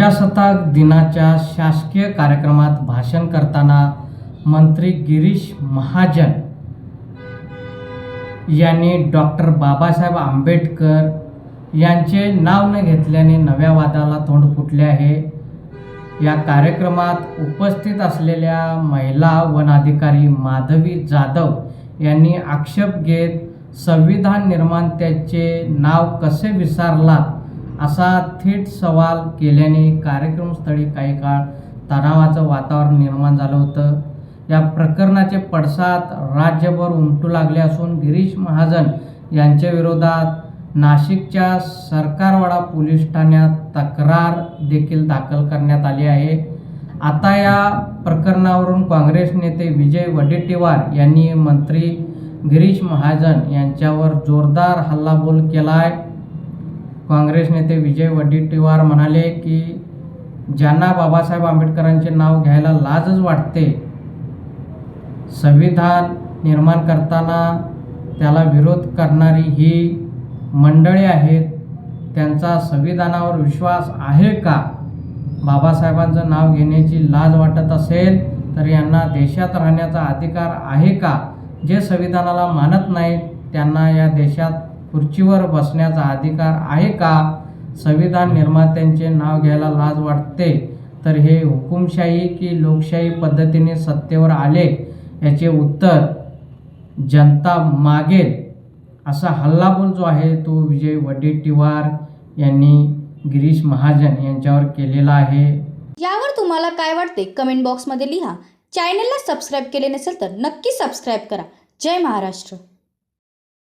प्रजासत्ताक दिनाच्या शासकीय कार्यक्रमात भाषण करताना मंत्री गिरीश महाजन यांनी डॉक्टर बाबासाहेब आंबेडकर यांचे नाव न घेतल्याने नव्या वादाला तोंड फुटले आहे. या कार्यक्रमात उपस्थित असलेल्या महिला वनाधिकारी माधवी जाधव यांनी आक्षेप घेत संविधान निर्मात्याचे नाव कसे विसारलात असा थेट सवाल केल्याने कार्यक्रमस्थळी काही काळ तणावाचं वातावरण निर्माण झालं होतं. या प्रकरणाचे पडसाद राज्यभर उमटू लागले असून गिरीश महाजन यांच्या विरोधात नाशिकच्या सरकारवाडा पोलीस ठाण्यात तक्रार देखील दाखल करण्यात आली आहे. आता या प्रकरणावरून काँग्रेस नेते विजय वडेट्टीवार यांनी मंत्री गिरीश महाजन यांच्यावर जोरदार हल्लाबोल केला आहे काँग्रेस नेते विजय वडेट्टीवार म्हणाले की ज्यांना बाबासाहेब आंबेडकरांचे नाव घ्यायला लाजच वाटते संविधान निर्माण करताना त्याला विरोध करणारी ही मंडळी आहेत त्यांचा संविधानावर विश्वास आहे का? बाबासाहेबांचं नाव घेण्याची लाज वाटत असेल तर यांना देशात राहण्याचा अधिकार आहे का? जे संविधानाला मानत नाहीत त्यांना या देशात खुर्चीवर बसण्याचा अधिकार आहे का? संविधान निर्मात्यांचे नाव घ्यायला लाज वाटते. तर हे हुकुमशाही की लोकशाही पद्धतीने सत्तेवर आले याचे उत्तर जनता मागेल. असा हल्लाबोल जो आहे तो विजय वडेट्टीवार यांनी गिरीश महाजन यांच्यावर केलेला आहे. यावर तुम्हाला काय वाटते? कमेंट बॉक्समध्ये लिहा. चॅनलला सबस्क्राईब केले नसेल तर नक्की सबस्क्राईब करा. जय महाराष्ट्र.